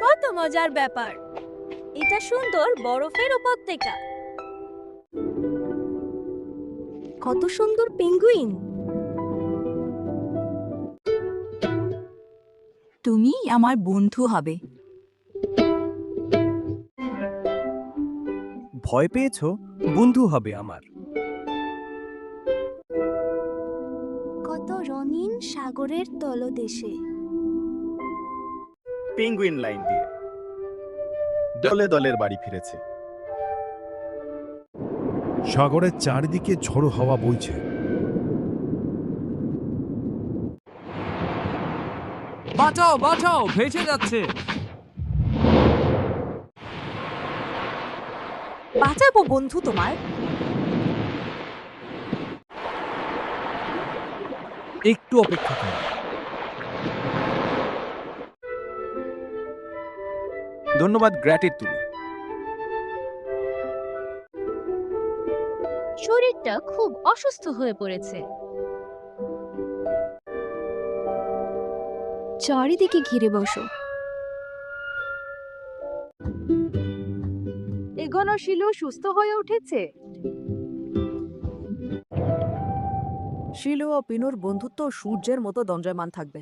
কত মজার ব্যাপার। এটা সুন্দর বরফের উপত্যকা। কত সুন্দর পেঙ্গুইন। তুমি আমার বন্ধু হবে। ভয় পেয়েছ? বন্ধু হবে আমার। কত রঙিন সাগরের তলদেশে। পেঙ্গুইন লাইন দিয়ে। দলে দলের বাড়ি ফিরেছে। সাগরের চারিদিকে ঝড়ো হাওয়া বইছে। বাঁচাও বাঁচাও ভেসে যাচ্ছে। বাঁচাবো বন্ধু তোমার। একটু অপেক্ষা করো। ধন্যবাদ গ্র্যাটিড তুমি। শরীরটা খুব অসুস্থ হয়ে পড়েছে। চারিদিকে ঘিরে বসো। এগোনো শিলু সুস্থ হয়ে উঠেছে। শিলু ও পিনুর বন্ধুত্ব সূর্যের মতো দঞ্জয়মান থাকবে।